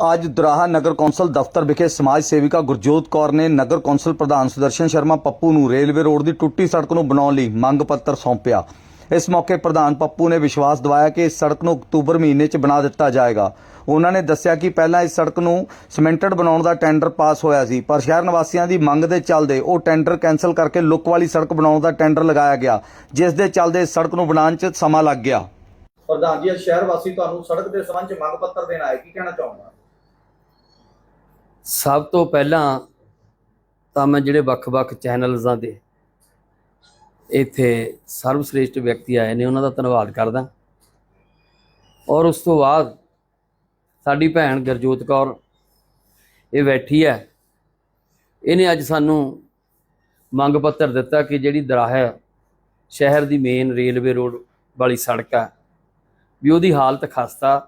ਅੱਜ ਦੁਰਾਹਾ ਨਗਰ ਕੌਂਸਲ ਦਫ਼ਤਰ ਵਿਖੇ ਸਮਾਜ ਸੇਵਿਕਾ ਗੁਰਜੋਤ ਕੌਰ ਨੇ ਨਗਰ ਕੌਂਸਲ ਪ੍ਰਧਾਨ ਸੁਦਰਸ਼ਨ ਸ਼ਰਮਾ ਪੱਪੂ ਨੂੰ ਰੇਲਵੇ ਰੋਡ ਦੀ ਟੁੱਟੀ ਸੜਕ ਨੂੰ ਬਣਾਉਣ ਲਈ ਮੰਗ ਪੱਤਰ ਸੌਂਪਿਆ। ਇਸ ਮੌਕੇ ਪ੍ਰਧਾਨ ਪੱਪੂ ਨੇ ਵਿਸ਼ਵਾਸ ਦਿਵਾਇਆ ਕਿ ਇਸ ਸੜਕ ਨੂੰ ਅਕਤੂਬਰ ਮਹੀਨੇ 'ਚ ਬਣਾ ਦਿੱਤਾ ਜਾਏਗਾ। ਉਹਨਾਂ ਨੇ ਦੱਸਿਆ ਕਿ ਪਹਿਲਾਂ ਇਸ ਸੜਕ ਨੂੰ ਸਿਮੈਂਟਡ ਬਣਾਉਣ ਦਾ ਟੈਂਡਰ ਪਾਸ ਹੋਇਆ ਸੀ, ਪਰ ਸ਼ਹਿਰ ਨਿਵਾਸੀਆਂ ਦੀ ਮੰਗ ਦੇ ਚੱਲਦੇ ਉਹ ਟੈਂਡਰ ਕੈਨਸਲ ਕਰਕੇ ਲੁੱਕ ਵਾਲੀ ਸੜਕ ਬਣਾਉਣ ਦਾ ਟੈਂਡਰ ਲਗਾਇਆ ਗਿਆ, ਜਿਸ ਦੇ ਚੱਲਦੇ ਇਸ ਸੜਕ ਨੂੰ ਬਣਾਉਣ 'ਚ ਸਮਾਂ ਲੱਗ ਗਿਆ। ਪ੍ਰਧਾਨ ਜੀ, ਅੱਜ ਸ਼ਹਿਰ ਵਾਸੀ ਤੁਹਾਨੂੰ ਸੜਕ ਦੇ ਸੰਬੰਧ ਚ ਮੰਗ ਪੱਤਰ ਦੇਣ ਆਏ, ਕੀ ਕਹਿਣਾ ਚਾਹੁੰਦਾ ਸਭ ਤੋਂ ਪਹਿਲਾਂ ਤਾਂ ਮੈਂ ਜਿਹੜੇ ਵੱਖ-ਵੱਖ ਚੈਨਲਜ਼ਾਂ ਦੇ ਇੱਥੇ ਸਰਵਸ੍ਰੇਸ਼ਟ ਵਿਅਕਤੀ ਆਏ ਨੇ, ਉਹਨਾਂ ਦਾ ਧੰਨਵਾਦ ਕਰਦਾ। ਔਰ ਉਸ ਤੋਂ ਬਾਅਦ ਸਾਡੀ ਭੈਣ ਗੁਰਜੋਤ ਕੌਰ, ਇਹ ਬੈਠੀ ਹੈ। ਇਹਨੇ ਅੱਜ ਸਾਨੂੰ ਮੰਗ ਪੱਤਰ ਦਿੱਤਾ ਕਿ ਜਿਹੜੀ ਦਰਾਹਾ ਸ਼ਹਿਰ ਦੀ ਮੇਨ ਰੇਲਵੇ ਰੋਡ ਵਾਲੀ ਸੜਕ ਹੈ, ਵੀ ਉਹਦੀ ਹਾਲਤ ਖਸਤਾ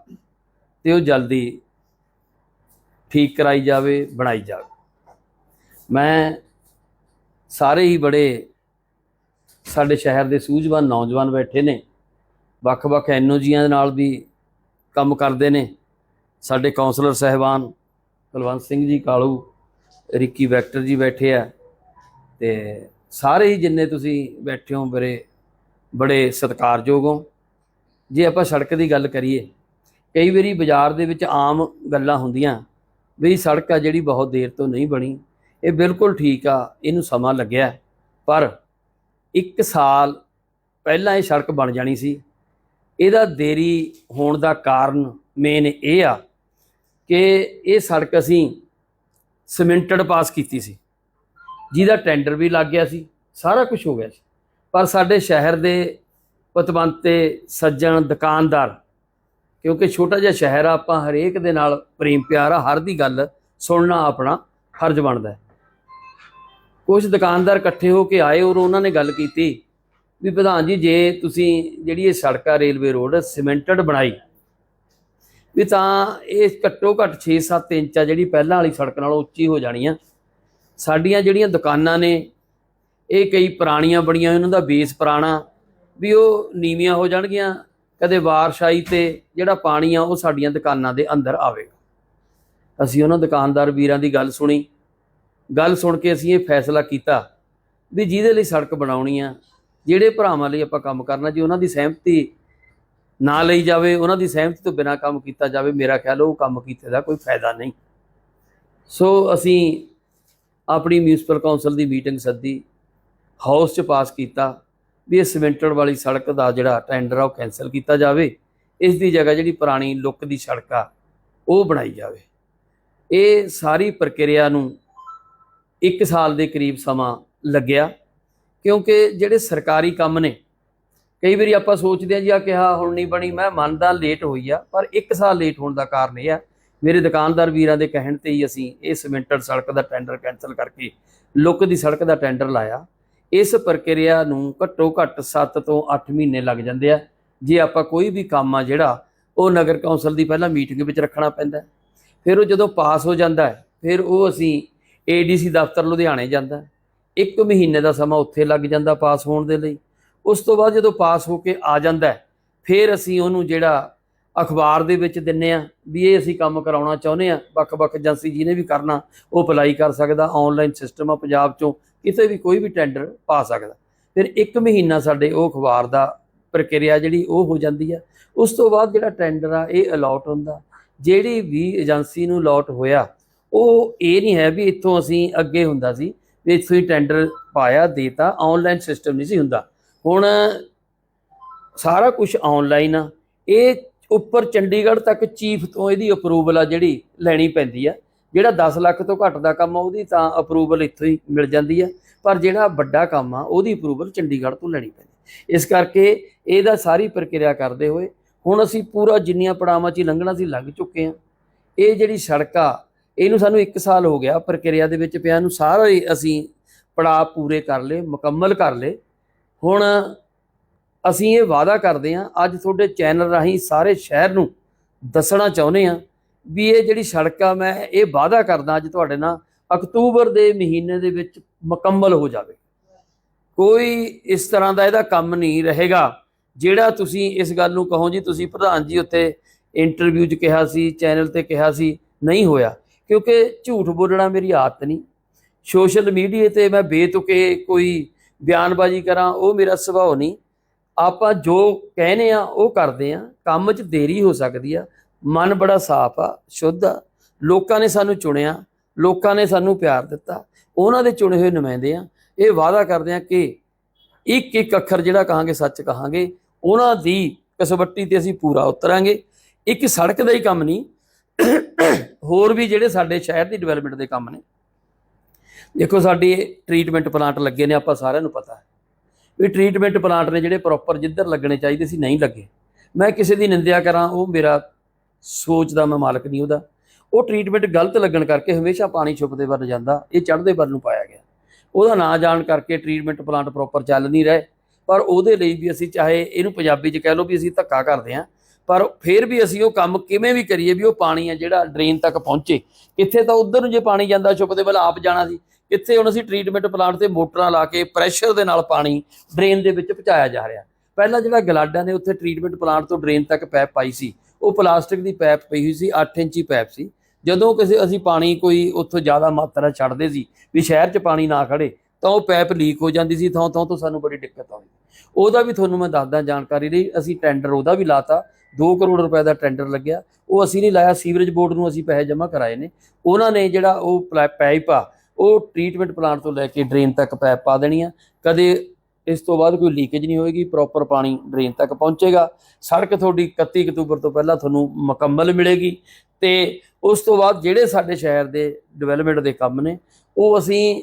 ਤੇ ਉਹ ਜਲਦੀ ਠੀਕ ਕਰਾਈ ਜਾਵੇ, ਬਣਾਈ ਜਾਵੇ। ਮੈਂ ਸਾਰੇ ਹੀ ਬੜੇ ਸਾਡੇ ਸ਼ਹਿਰ ਦੇ ਸੂਝਵਾਨ ਨੌਜਵਾਨ ਬੈਠੇ ਨੇ। ਵੱਖ-ਵੱਖ ਐਨਓਜੀਆਂ ਦੇ ਨਾਲ ਵੀ ਕੰਮ ਕਰਦੇ ਨੇ। ਸਾਡੇ ਕਾਉਂਸਲਰ ਸਹਿਬਾਨ ਕੁਲਵੰਤ ਸਿੰਘ ਜੀ, ਕਾਲੂ, ਰਿੱਕੀ ਵੈਕਟਰ ਜੀ ਬੈਠੇ ਆ। ਤੇ ਸਾਰੇ ਹੀ ਜਿੰਨੇ ਤੁਸੀਂ ਬੈਠੇ ਹੋ ਮੇਰੇ ਬੜੇ ਸਤਿਕਾਰਯੋਗ ਹੋ। ਜੇ ਆਪਾਂ ਸੜਕ ਦੀ ਗੱਲ ਕਰੀਏ, ਕਈ ਵਾਰੀ ਬਾਜ਼ਾਰ ਦੇ ਵਿੱਚ ਆਮ ਗੱਲਾਂ ਹੁੰਦੀਆਂ। ਵੀ ਸੜਕ ਆ ਜਿਹੜੀ ਬਹੁਤ ਦੇਰ ਤੋਂ ਨਹੀਂ ਬਣੀ। ਇਹ ਬਿਲਕੁਲ ਠੀਕ ਆ, ਇਹਨੂੰ ਸਮਾਂ ਲੱਗਿਆ। ਪਰ 1 ਸਾਲ ਪਹਿਲਾਂ ਇਹ ਸੜਕ ਬਣ ਜਾਣੀ ਸੀ। ਇਹਦਾ ਦੇਰੀ ਹੋਣ ਦਾ ਕਾਰਨ ਮੇਨ ਇਹ ਆ ਕਿ ਇਹ ਸੜਕ ਅਸੀਂ ਸਿਮੈਂਟਡ ਪਾਸ ਕੀਤੀ ਸੀ। ਜਿਹਦਾ ਟੈਂਡਰ ਵੀ ਲੱਗ ਗਿਆ ਸੀ, ਸਾਰਾ ਕੁਝ ਹੋ ਗਿਆ ਸੀ। ਪਰ ਸਾਡੇ ਸ਼ਹਿਰ ਦੇ ਪਤਵੰਤੇ, ਸੱਜਣ, ਦੁਕਾਨਦਾਰ ਕਿਉਂਕਿ ਛੋਟਾ ਜਿਹਾ ਸ਼ਹਿਰ ਆ, ਆਪਾਂ ਹਰੇਕ ਦੇ ਨਾਲ ਪ੍ਰੇਮ ਪਿਆਰ ਆ, ਹਰ ਦੀ ਗੱਲ ਸੁਣਨਾ ਆਪਣਾ ਫਰਜ਼ ਬਣਦਾ ਹੈ। ਕੁਝ ਦੁਕਾਨਦਾਰ ਇਕੱਠੇ ਹੋ ਕੇ ਆਏ ਔਰ ਉਹਨਾਂ ਨੇ ਗੱਲ ਕੀਤੀ ਵੀ ਪ੍ਰਧਾਨ ਜੀ, ਜੇ ਤੁਸੀਂ ਜਿਹੜੀ ਇਹ ਸੜਕ ਆ, ਰੇਲਵੇ ਰੋਡ ਸਿਮੈਂਟਡ ਬਣਾਈ, ਵੀ ਤਾਂ ਇਹ ਘੱਟੋ ਘੱਟ 6-7 ਇੰਚ ਆ ਜਿਹੜੀ ਪਹਿਲਾਂ ਵਾਲੀ ਸੜਕ ਨਾਲੋਂ ਉੱਚੀ ਹੋ ਜਾਣੀ ਆ। ਸਾਡੀਆਂ ਜਿਹੜੀਆਂ ਦੁਕਾਨਾਂ ਨੇ, ਇਹ ਕਈ ਪੁਰਾਣੀਆਂ ਬਣੀਆਂ, ਉਹਨਾਂ ਦਾ ਬੇਸ ਪੁਰਾਣਾ, ਵੀ ਉਹ ਨੀਵੀਆਂ ਹੋ ਜਾਣਗੀਆਂ ਕਦੇ ਬਾਰਿਸ਼ ਆਈ ਤੇ ਜਿਹੜਾ ਪਾਣੀ ਆ ਉਹ ਸਾਡੀਆਂ ਦੁਕਾਨਾਂ ਦੇ ਅੰਦਰ ਆਵੇਗਾ। ਅਸੀਂ ਉਹਨਾਂ ਦੁਕਾਨਦਾਰ ਵੀਰਾਂ ਦੀ ਗੱਲ ਸੁਣੀ। ਗੱਲ ਸੁਣ ਕੇ ਅਸੀਂ ਇਹ ਫੈਸਲਾ ਕੀਤਾ ਵੀ ਜਿਹਦੇ ਲਈ ਸੜਕ ਬਣਾਉਣੀ ਆ, ਜਿਹੜੇ ਭਰਾਵਾਂ ਲਈ ਆਪਾਂ ਕੰਮ ਕਰਨਾ, ਜੀ ਉਹਨਾਂ ਦੀ ਸਹਿਮਤੀ ਨਾ ਲਈ ਜਾਵੇ, ਉਹਨਾਂ ਦੀ ਸਹਿਮਤੀ ਤੋਂ ਬਿਨਾ ਕੰਮ ਕੀਤਾ ਜਾਵੇ, ਮੇਰਾ ਖਿਆਲ ਉਹ ਕੰਮ ਕੀਤੇ ਦਾ ਕੋਈ ਫਾਇਦਾ ਨਹੀਂ। ਸੋ ਅਸੀਂ ਆਪਣੀ ਮਿਊਨਿਸਪਲ ਕਾਉਂਸਲ ਦੀ ਮੀਟਿੰਗ ਸੱਦੀ, ਹਾਊਸ 'ਚ ਪਾਸ ਕੀਤਾ। ਵੀ ਇਹ ਸਿਮੈਂਟਡ ਵਾਲੀ ਸੜਕ ਦਾ ਜਿਹੜਾ ਟੈਂਡਰ ਆ ਉਹ ਕੈਨਸਲ ਕੀਤਾ ਜਾਵੇ। ਇਸ ਦੀ ਜਗ੍ਹਾ ਜਿਹੜੀ ਪੁਰਾਣੀ ਲੁੱਕ ਦੀ ਸੜਕ ਆ, ਉਹ ਬਣਾਈ ਜਾਵੇ। ਇਹ ਸਾਰੀ ਪ੍ਰਕਿਰਿਆ ਨੂੰ 1 ਸਾਲ ਦੇ ਕਰੀਬ ਸਮਾਂ ਲੱਗਿਆ, ਕਿਉਂਕਿ ਜਿਹੜੇ ਸਰਕਾਰੀ ਕੰਮ ਨੇ, ਕਈ ਵਾਰੀ ਆਪਾਂ ਸੋਚਦੇ ਹਾਂ ਜੀ ਆ ਕਿਹਾ, ਹੁਣ ਨਹੀਂ ਬਣੀ, ਮੈਂ ਮੰਨਦਾ ਲੇਟ ਹੋਈ ਆ, ਪਰ 1 ਸਾਲ ਲੇਟ ਹੋਣ ਦਾ ਕਾਰਨ ਇਹ ਆ, ਮੇਰੇ ਦੁਕਾਨਦਾਰ ਵੀਰਾਂ ਦੇ ਕਹਿਣ ਤੇ ਹੀ ਅਸੀਂ ਇਹ ਸਿਮੈਂਟਡ ਸੜਕ ਦਾ ਟੈਂਡਰ ਕੈਨਸਲ ਕਰਕੇ ਲੁੱਕ ਦੀ ਸੜਕ ਦਾ ਟੈਂਡਰ ਲਾਇਆ। ਇਸ ਪ੍ਰਕਿਰਿਆ ਨੂੰ ਘੱਟੋ ਘੱਟ 7 ਤੋਂ 8 ਮਹੀਨੇ ਲੱਗ ਜਾਂਦੇ ਆ। ਜੇ ਆਪਾਂ ਕੋਈ ਵੀ ਕੰਮ ਆ ਜਿਹੜਾ, ਉਹ ਨਗਰ ਕੌਂਸਲ ਦੀ ਪਹਿਲਾਂ ਮੀਟਿੰਗ ਵਿੱਚ ਰੱਖਣਾ ਪੈਂਦਾ। ਫਿਰ ਉਹ ਜਦੋਂ ਪਾਸ ਹੋ ਜਾਂਦਾ ਫਿਰ ਉਹ ਅਸੀਂ ਏਡੀਸੀ ਦਫ਼ਤਰ ਲੁਧਿਆਣੇ ਜਾਂਦਾ ਇੱਕ ਮਹੀਨੇ ਦਾ ਸਮਾਂ ਉੱਥੇ ਲੱਗ ਜਾਂਦਾ ਪਾਸ ਹੋਣ ਦੇ ਲਈ। ਉਸ ਤੋਂ ਬਾਅਦ ਜਦੋਂ ਪਾਸ ਹੋ ਕੇ ਆ ਜਾਂਦਾ ਫਿਰ ਅਸੀਂ ਉਹਨੂੰ ਜਿਹੜਾ ਅਖਬਾਰ ਦੇ ਵਿੱਚ ਦਿੰਨੇ ਆ ਵੀ ਇਹ ਅਸੀਂ ਕੰਮ ਕਰਾਉਣਾ ਚਾਹੁੰਦੇ ਆ, ਵੱਖ-ਵੱਖ ਏਜੰਸੀ ਜਿਹਨੇ ਵੀ ਕਰਨਾ, ਉਹ ਅਪਲਾਈ ਕਰ ਸਕਦਾ, ਆਨਲਾਈਨ ਸਿਸਟਮ ਆ ਪੰਜਾਬ ਚੋਂ, ਕਿਤੇ ਵੀ ਕੋਈ ਵੀ ਟੈਂਡਰ ਪਾ ਸਕਦਾ। ਫਿਰ ਇੱਕ ਮਹੀਨਾ ਸਾਡੇ ਉਹ ਅਖਬਾਰ ਦਾ ਪ੍ਰਕਿਰਿਆ ਜਿਹੜੀ ਉਹ ਹੋ ਜਾਂਦੀ ਆ। ਉਸ ਤੋਂ ਬਾਅਦ ਜਿਹੜਾ ਟੈਂਡਰ ਆ, ਇਹ ਅਲਾਟ ਹੁੰਦਾ। ਜਿਹੜੀ ਵੀ ਏਜੰਸੀ ਨੂੰ ਅਲਾਟ ਹੋਇਆ, ਉਹ ਇਹ ਨਹੀਂ ਹੈ ਵੀ ਇੱਥੋਂ ਅਸੀਂ ਅੱਗੇ ਹੁੰਦਾ ਸੀ, ਵੀ ਇੱਥੋਂ ਹੀ ਟੈਂਡਰ ਪਾਇਆ, ਦੇਤਾ, ਆਨਲਾਈਨ ਸਿਸਟਮ ਨਹੀਂ ਸੀ ਹੁੰਦਾ। ਹੁਣ ਸਾਰਾ ਕੁਝ ਆਨਲਾਈਨ ਆ। ਇਹ ਉੱਪਰ ਚੰਡੀਗੜ੍ਹ ਤੱਕ ਚੀਫ ਤੋਂ ਇਹਦੀ ਅਪਰੂਵਲ ਆ ਜਿਹੜੀ ਲੈਣੀ ਪੈਂਦੀ ਆ। ਜਿਹੜਾ 10 ਲੱਖ ਤੋਂ ਘੱਟ ਦਾ ਕੰਮ ਆ, ਉਹਦੀ ਤਾਂ ਅਪਰੂਵਲ ਇੱਥੋਂ ਹੀ ਮਿਲ ਜਾਂਦੀ ਆ। ਪਰ ਜਿਹੜਾ ਵੱਡਾ ਕੰਮ ਆ, ਉਹਦੀ ਅਪਰੂਵਲ ਚੰਡੀਗੜ੍ਹ ਤੋਂ ਲੈਣੀ ਪੈਂਦੀ ਇਸ ਕਰਕੇ ਇਹਦਾ ਸਾਰੀ ਪ੍ਰਕਿਰਿਆ ਕਰਦੇ ਹੋਏ ਹੁਣ ਅਸੀਂ ਪੂਰਾ ਜਿੰਨੀਆਂ ਪੜਾਵਾਂ 'ਚ ਲੰਘਣਾ ਸੀ ਲੰਘ ਚੁੱਕੇ ਆ। ਇਹ ਜਿਹੜੀ ਸੜਕ ਆ, ਇਹਨੂੰ ਸਾਨੂੰ 1 ਸਾਲ ਹੋ ਗਿਆ ਪ੍ਰਕਿਰਿਆ ਦੇ ਵਿੱਚ ਪਿਆ ਨੂੰ। ਸਾਰੇ ਅਸੀਂ ਪੜਾਅ ਪੂਰੇ ਕਰ ਲਏ, ਮੁਕੰਮਲ ਕਰ ਲਏ। ਹੁਣ ਅਸੀਂ ਇਹ ਵਾਅਦਾ ਕਰਦੇ ਹਾਂ, ਅੱਜ ਤੁਹਾਡੇ ਚੈਨਲ ਰਾਹੀਂ ਸਾਰੇ ਸ਼ਹਿਰ ਨੂੰ ਦੱਸਣਾ ਚਾਹੁੰਦੇ ਹਾਂ ਵੀ ਇਹ ਜਿਹੜੀ ਸੜਕ ਆ, ਮੈਂ ਇਹ ਵਾਅਦਾ ਕਰਦਾ ਅੱਜ ਤੁਹਾਡੇ ਨਾਲ, ਅਕਤੂਬਰ ਦੇ ਮਹੀਨੇ ਦੇ ਵਿੱਚ ਮੁਕੰਮਲ ਹੋ ਜਾਵੇ। ਕੋਈ ਇਸ ਤਰ੍ਹਾਂ ਦਾ ਇਹਦਾ ਕੰਮ ਨਹੀਂ ਰਹੇਗਾ, ਜਿਹੜਾ ਤੁਸੀਂ ਇਸ ਗੱਲ ਨੂੰ ਕਹੋ ਜੀ, ਤੁਸੀਂ ਪ੍ਰਧਾਨ ਜੀ ਉੱਤੇ ਇੰਟਰਵਿਊ 'ਚ ਕਿਹਾ ਸੀ ਚੈਨਲ ਤੇ ਕਿਹਾ ਸੀ, ਨਹੀਂ ਹੋਇਆ। ਕਿਉਂਕਿ ਝੂਠ ਬੋਲਣਾ ਮੇਰੀ ਆਦਤ ਨਹੀਂ। ਸੋਸ਼ਲ ਮੀਡੀਆ ਤੇ ਮੈਂ ਬੇਤੁਕੇ ਕੋਈ ਬਿਆਨਬਾਜ਼ੀ ਕਰਾਂ, ਉਹ ਮੇਰਾ ਸੁਭਾਅ ਨਹੀਂ। ਆਪਾਂ ਜੋ ਕਹਿੰਦੇ ਆ, ਉਹ ਕਰਦੇ ਆ। ਕੰਮ 'ਚ ਦੇਰੀ ਹੋ ਸਕਦੀ ਆ। ਮਨ ਬੜਾ ਸਾਫ਼ ਆ, ਸ਼ੁੱਧ ਆ। ਲੋਕਾਂ ਨੇ ਸਾਨੂੰ ਚੁਣਿਆ, ਲੋਕਾਂ ਨੇ ਸਾਨੂੰ ਪਿਆਰ ਦਿੱਤਾ। ਉਹਨਾਂ ਦੇ ਚੁਣੇ ਹੋਏ ਨੁਮਾਇੰਦੇ ਆ। ਇਹ ਵਾਅਦਾ ਕਰਦੇ ਆ ਕਿ ਇੱਕ ਇੱਕ ਅੱਖਰ ਜਿਹੜਾ ਕਹਾਂਗੇ, ਸੱਚ ਕਹਾਂਗੇ, ਉਹਨਾਂ ਦੀ ਕਸਬੱਟੀ ਤੇ ਅਸੀਂ ਪੂਰਾ ਉਤਰਾਂਗੇ। ਇੱਕ ਸੜਕ ਦਾ ਹੀ ਕੰਮ ਨਹੀਂ, ਹੋਰ ਵੀ ਜਿਹੜੇ ਸਾਡੇ ਸ਼ਹਿਰ ਦੀ ਡਿਵੈਲਪਮੈਂਟ ਦੇ ਕੰਮ ਨੇ। ਦੇਖੋ, ਸਾਡੇ ਟ੍ਰੀਟਮੈਂਟ ਪਲਾਂਟ ਲੱਗੇ ਨੇ, ਆਪਾਂ ਸਾਰਿਆਂ ਨੂੰ ਪਤਾ ਹੈ। ਵੀ ਟ੍ਰੀਟਮੈਂਟ ਪਲਾਂਟ ਨੇ ਜਿਹੜੇ ਪ੍ਰੋਪਰ ਜਿੱਧਰ ਲੱਗਣੇ ਚਾਹੀਦੇ ਸੀ ਨਹੀਂ ਲੱਗੇ। ਮੈਂ ਕਿਸੇ ਦੀ ਨਿੰਦਿਆ ਕਰਾਂ, ਉਹ ਮੇਰਾ ਸੋਚ ਦਾ ਮੈਂ ਮਾਲਕ ਨਹੀਂ ਉਹਦਾ। ਉਹ ਟ੍ਰੀਟਮੈਂਟ ਗਲਤ ਲੱਗਣ ਕਰਕੇ ਹਮੇਸ਼ਾ ਪਾਣੀ ਛੁਪਦੇ ਵੱਲ ਜਾਂਦਾ, ਇਹ ਚੜ੍ਹਦੇ ਵੱਲ ਨੂੰ ਪਾਇਆ ਗਿਆ। ਉਹਦਾ ਨਾ ਜਾਣ ਕਰਕੇ ਟ੍ਰੀਟਮੈਂਟ ਪਲਾਂਟ ਪ੍ਰੋਪਰ ਚੱਲ ਨਹੀਂ ਰਹੇ, ਪਰ ਉਹਦੇ ਲਈ ਵੀ ਅਸੀਂ ਚਾਹੇ ਇਹਨੂੰ ਪੰਜਾਬੀ 'ਚ ਕਹਿ ਲਓ ਵੀ ਅਸੀਂ ਧੱਕਾ ਕਰਦੇ ਹਾਂ, ਪਰ ਫਿਰ ਵੀ ਅਸੀਂ ਉਹ ਕੰਮ ਕਿਵੇਂ ਵੀ ਕਰੀਏ ਵੀ ਉਹ ਪਾਣੀ ਆ ਜਿਹੜਾ ਡਰੇਨ ਤੱਕ ਪਹੁੰਚੇ। ਕਿੱਥੇ ਤਾਂ ਉਧਰ ਨੂੰ ਜੇ ਪਾਣੀ ਜਾਂਦਾ, ਛੁਪਦੇ ਵੱਲ ਆਪ ਜਾਣਾ ਸੀ। ਇੱਥੇ ਹੁਣ ਅਸੀਂ ਟ੍ਰੀਟਮੈਂਟ ਪਲਾਂਟ ਤੇ ਮੋਟਰਾਂ ਲਾ ਕੇ ਪ੍ਰੈਸ਼ਰ ਦੇ ਨਾਲ ਪਾਣੀ ਡਰੇਨ ਦੇ ਵਿੱਚ ਪਹੁੰਚਾਇਆ ਜਾ ਰਿਹਾ। ਪਹਿਲਾਂ ਜਿਹੜਾ ਗਲਾਡਾ ਨੇ ਉੱਥੇ ਟ੍ਰੀਟਮੈਂਟ ਪਲਾਂਟ ਤੋਂ ਡਰੇਨ ਤੱਕ ਪਾਈਪ ਪਾਈ ਸੀ, ਉਹ ਪਲਾਸਟਿਕ ਦੀ ਪਾਈਪ ਪਈ ਹੋਈ ਸੀ 8 ਇੰਚੀ ਪਾਈਪ ਸੀ। ਜਦੋਂ ਕਿਸੇ ਅਸੀਂ ਪਾਣੀ ਕੋਈ ਉੱਥੋਂ ਜ਼ਿਆਦਾ ਮਾਤਰਾ ਛੱਡਦੇ ਸੀ ਵੀ ਸ਼ਹਿਰ 'ਚ ਪਾਣੀ ਨਾ ਖੜੇ, ਤਾਂ ਉਹ ਪਾਈਪ ਲੀਕ ਹੋ ਜਾਂਦੀ ਸੀ, ਥਾਂ ਥਾਂ ਤੋਂ ਸਾਨੂੰ ਬੜੀ ਦਿੱਕਤ ਆਉਂਦੀ ਉਹਦਾ ਵੀ ਤੁਹਾਨੂੰ ਮੈਂ ਦੱਸਦਾ ਜਾਣਕਾਰੀ ਲਈ, ਅਸੀਂ ਟੈਂਡਰ ਉਹਦਾ ਵੀ ਲਾਤਾ 2 ਕਰੋੜ ਰੁਪਏ ਦਾ ਟੈਂਡਰ ਲੱਗਿਆ। ਉਹ ਅਸੀਂ ਨਹੀਂ ਲਾਇਆ, ਸੀਵਰੇਜ ਬੋਰਡ ਨੂੰ ਅਸੀਂ ਪੈਸੇ ਜਮ੍ਹਾਂ ਕਰਾਏ ਨੇ। ਉਹਨਾਂ ਨੇ ਜਿਹੜਾ ਉਹ ਪਲਾ- ਪਾਈਪ ਆ ਉਹ ਟ੍ਰੀਟਮੈਂਟ ਪਲਾਂਟ ਤੋਂ ਲੈ ਕੇ ਡਰੇਨ ਤੱਕ ਪਾਈਪ ਪਾ ਦੇਣੀ ਆ। ਕਦੇ ਇਸ ਤੋਂ ਬਾਅਦ ਕੋਈ ਲੀਕੇਜ ਨਹੀਂ ਹੋਏਗੀ ਪ੍ਰੋਪਰ ਪਾਣੀ ਡਰੇਨ ਤੱਕ ਪਹੁੰਚੇਗਾ। ਸੜਕ ਤੁਹਾਡੀ 31 ਅਕਤੂਬਰ ਤੋਂ ਪਹਿਲਾਂ ਤੁਹਾਨੂੰ ਮੁਕੰਮਲ ਮਿਲੇਗੀ ਤੇ ਉਸ ਤੋਂ ਬਾਅਦ ਜਿਹੜੇ ਸਾਡੇ ਸ਼ਹਿਰ ਦੇ ਡਿਵੈਲਪਮੈਂਟ ਦੇ ਕੰਮ ਨੇ, ਉਹ ਅਸੀਂ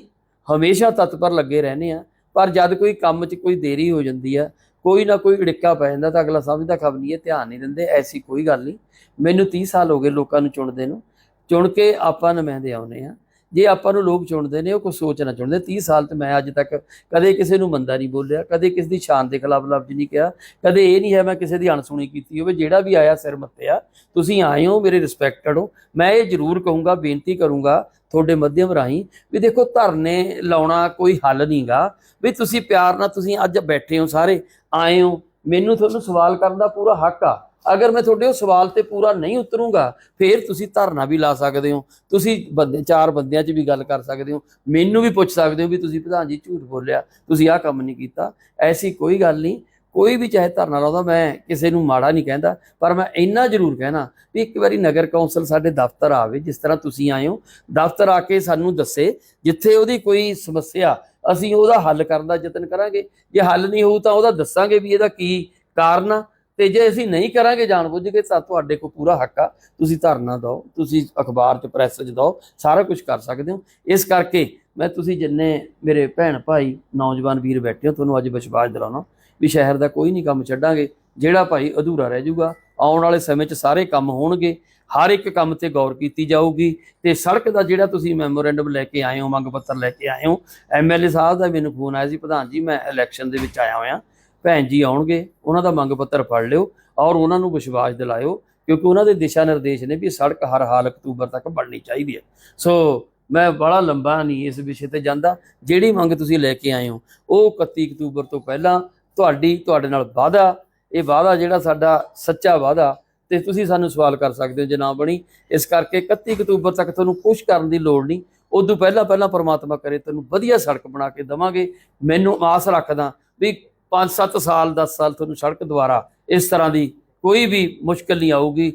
ਹਮੇਸ਼ਾ ਤਤਪਰ ਲੱਗੇ ਰਹਿੰਦੇ ਆ। ਪਰ ਜਦ ਕੋਈ ਕੰਮ 'ਚ ਕੋਈ ਦੇਰੀ ਹੋ ਜਾਂਦੀ ਆ, ਕੋਈ ਨਾ ਕੋਈ ੜਿੱਕਾ ਪੈ ਜਾਂਦਾ ਤਾਂ ਅਗਲਾ ਸਮਝਦਾ, ਖਬ ਨਹੀਂ ਹੈ ਧਿਆਨ ਨਹੀਂ ਦਿੰਦੇ, ਐਸੀ ਕੋਈ ਗੱਲ ਨਹੀਂ। ਮੈਨੂੰ 30 ਸਾਲ ਹੋ ਗਏ ਲੋਕਾਂ ਨੂੰ ਚੁਣਦੇ ਨੂੰ। ਚੁਣ ਕੇ ਆਪਾਂ ਨੁਮਾਇੰਦੇ ਆਉਨੇ ਆ। ਜੇ ਆਪਾਂ ਨੂੰ ਲੋਕ ਚੁਣਦੇ ਨੇ, ਉਹ ਕੋਈ ਸੋਚ ਨਾ ਚੁਣਦੇ। 30 ਸਾਲ ਤੇ ਮੈਂ ਅੱਜ ਤੱਕ ਕਦੇ ਕਿਸੇ ਨੂੰ ਮੰਦਾ ਨਹੀਂ ਬੋਲਿਆ, ਕਦੇ ਕਿਸੇ ਦੀ ਸ਼ਾਨ ਦੇ ਖਿਲਾਫ ਲਫ਼ਜ਼ ਨਹੀਂ ਕਿਹਾ, ਕਦੇ ਇਹ ਨਹੀਂ ਹੈ ਮੈਂ ਕਿਸੇ ਦੀ ਅਣਸੁਣੀ ਕੀਤੀ ਹੋਵੇ, ਜਿਹੜਾ ਵੀ ਆਇਆ ਸਿਰ ਮੱਤਿਆ ਤੁਸੀਂ ਆਏ ਹੋ, ਮੇਰੇ ਰਿਸਪੈਕਟਡ ਹੋ ਮੈਂ ਇਹ ਜ਼ਰੂਰ ਕਹੂੰਗਾ, ਬੇਨਤੀ ਕਰੂੰਗਾ ਤੁਹਾਡੇ ਮਾਧਿਅਮ ਰਾਹੀਂ ਵੀ ਦੇਖੋ ਧਰਨੇ ਲਾਉਣਾ ਕੋਈ ਹੱਲ ਨਹੀਂਗਾ ਵੀ ਤੁਸੀਂ ਪਿਆਰ ਨਾਲ ਤੁਸੀਂ ਅੱਜ ਬੈਠੇ ਹੋ ਸਾਰੇ, ਆਏ ਹੋ। ਮੈਨੂੰ ਤੁਹਾਨੂੰ ਸਵਾਲ ਕਰਨ ਦਾ ਪੂਰਾ ਹੱਕ ਆ। ਅਗਰ ਮੈਂ ਤੁਹਾਡੇ ਉਹ ਸਵਾਲ ਤੇ ਪੂਰਾ ਨਹੀਂ ਉਤਰੂੰਗਾ, ਫਿਰ ਤੁਸੀਂ ਧਰਨਾ ਵੀ ਲਾ ਸਕਦੇ ਹੋ। ਤੁਸੀਂ ਬੰਦੇ, ਚਾਰ ਬੰਦਿਆਂ 'ਚ ਵੀ ਗੱਲ ਕਰ ਸਕਦੇ ਹੋ। ਮੈਨੂੰ ਵੀ ਪੁੱਛ ਸਕਦੇ ਹੋ ਵੀ ਤੁਸੀਂ ਪ੍ਰਧਾਨ ਜੀ ਝੂਠ ਬੋਲਿਆ, ਤੁਸੀਂ ਆਹ ਕੰਮ ਨਹੀਂ ਕੀਤਾ। ਐਸੀ ਕੋਈ ਗੱਲ ਨਹੀਂ। ਕੋਈ ਵੀ ਚਾਹੇ ਧਰਨਾ ਲਾਉਂਦਾ, ਮੈਂ ਕਿਸੇ ਨੂੰ ਮਾੜਾ ਨਹੀਂ ਕਹਿੰਦਾ, ਪਰ ਮੈਂ ਇੰਨਾ ਜ਼ਰੂਰ ਕਹਿਣਾ ਵੀ ਇੱਕ ਵਾਰੀ ਨਗਰ ਕੌਂਸਲ ਸਾਡੇ ਦਫ਼ਤਰ ਆਵੇ, ਜਿਸ ਤਰ੍ਹਾਂ ਤੁਸੀਂ ਆਏ ਹੋ। ਦਫ਼ਤਰ ਆ ਕੇ ਸਾਨੂੰ ਦੱਸੇ, ਜਿੱਥੇ ਉਹਦੀ ਕੋਈ ਸਮੱਸਿਆ, ਅਸੀਂ ਉਹਦਾ ਹੱਲ ਕਰਨ ਦਾ ਯਤਨ ਕਰਾਂਗੇ। ਜੇ ਹੱਲ ਨਹੀਂ ਹੋਊ ਤਾਂ ਉਹਦਾ ਦੱਸਾਂਗੇ ਵੀ ਇਹਦਾ ਕੀ ਕਾਰਨ ਆ। ਤੇ ਜੇ ਅਸੀਂ ਨਹੀਂ ਕਰਾਂਗੇ ਜਾਣਬੁੱਝ ਕੇ, ਤਾਂ ਤੁਹਾਡੇ ਕੋਲ ਪੂਰਾ ਹੱਕ ਆ। ਤੁਸੀਂ ਧਰਨਾ ਦਿਓ, ਤੁਸੀਂ ਅਖਬਾਰ 'ਚ ਪ੍ਰੈਸ 'ਚ ਦਿਓ, ਸਾਰਾ ਕੁਝ ਕਰ ਸਕਦੇ ਹੋ। ਇਸ ਕਰਕੇ ਮੈਂ ਤੁਸੀਂ ਜਿੰਨੇ ਮੇਰੇ ਭੈਣ ਭਾਈ ਨੌਜਵਾਨ ਵੀਰ ਬੈਠੇ ਹੋ, ਤੁਹਾਨੂੰ ਅੱਜ ਵਿਸ਼ਵਾਸ ਦਿਲਾਉਣਾ ਵੀ ਸ਼ਹਿਰ ਦਾ ਕੋਈ ਨਹੀਂ ਕੰਮ ਛੱਡਾਂਗੇ। ਜਿਹੜਾ ਭਾਈ ਅਧੂਰਾ ਰਹਿ ਜਾਊਗਾ, ਆਉਣ ਵਾਲੇ ਸਮੇਂ 'ਚ ਸਾਰੇ ਕੰਮ ਹੋਣਗੇ, ਹਰ ਇੱਕ ਕੰਮ ਤੇ ਗੌਰ ਕੀਤੀ ਜਾਊਗੀ। ਤੇ ਸੜਕ ਦਾ ਜਿਹੜਾ ਤੁਸੀਂ ਮੈਮੋਰੈਂਡਮ ਲੈ ਕੇ ਆਏ ਹੋ, ਮੰਗ ਪੱਤਰ ਲੈ ਕੇ ਆਏ ਹੋ ਐਮਐਲਏ ਸਾਹਿਬ ਦਾ ਮੈਨੂੰ ਫੋਨ ਆਇਆ ਸੀ, ਪ੍ਰਧਾਨ ਜੀ, ਮੈਂ ਇਲੈਕਸ਼ਨ ਦੇ ਵਿੱਚ ਆਇਆ ਹੋਇਆ। ਭੈਣ ਜੀ ਆਉਣਗੇ, ਉਹਨਾਂ ਦਾ ਮੰਗ ਪੱਤਰ ਫੜ ਲਿਓ ਔਰ ਉਹਨਾਂ ਨੂੰ ਵਿਸ਼ਵਾਸ ਦਿਲਾਇਓ ਕਿਉਂਕਿ ਉਹਨਾਂ ਦੇ ਦਿਸ਼ਾ ਨਿਰਦੇਸ਼ ਨੇ ਵੀ ਸੜਕ ਹਰ ਹਾਲ ਅਕਤੂਬਰ ਤੱਕ ਬਣਨੀ ਚਾਹੀਦੀ ਹੈ। ਸੋ ਮੈਂ ਬੜਾ ਲੰਬਾ ਨਹੀਂ ਇਸ ਵਿਸ਼ੇ ਤੇ ਜਾਂਦਾ। ਜਿਹੜੀ ਮੰਗ ਤੁਸੀਂ ਲੈ ਕੇ ਆਏ ਹੋ, ਉਹ 31 ਅਕਤੂਬਰ ਤੋਂ ਪਹਿਲਾਂ ਤੁਹਾਡੀ, ਤੁਹਾਡੇ ਨਾਲ ਵਾਅਦਾ, ਇਹ ਵਾਅਦਾ ਜਿਹੜਾ ਸਾਡਾ ਸੱਚਾ ਵਾਅਦਾ ਤੇ ਤੁਸੀਂ ਸਾਨੂੰ ਸਵਾਲ ਕਰ ਸਕਦੇ ਹੋ ਜੇ ਨਾ ਬਣੀ। ਇਸ ਕਰਕੇ 31 ਅਕਤੂਬਰ ਤੱਕ ਤੁਹਾਨੂੰ ਕੁਝ ਕਰਨ ਦੀ ਲੋੜ ਨਹੀਂ। ਉਦੋਂ ਪਹਿਲਾਂ ਪਹਿਲਾਂ ਪਰਮਾਤਮਾ ਕਰੇ, ਤੈਨੂੰ ਵਧੀਆ ਸੜਕ ਬਣਾ ਕੇ ਦਵਾਂਗੇ। ਮੈਨੂੰ ਆਸ ਰੱਖਦਾ ਵੀ 5-7 ਸਾਲ 10 ਸਾਲ ਤੁਹਾਨੂੰ ਸੜਕ ਦੁਆਰਾ ਇਸ ਤਰ੍ਹਾਂ ਦੀ ਕੋਈ ਵੀ ਮੁਸ਼ਕਲ ਨਹੀਂ ਆਊਗੀ।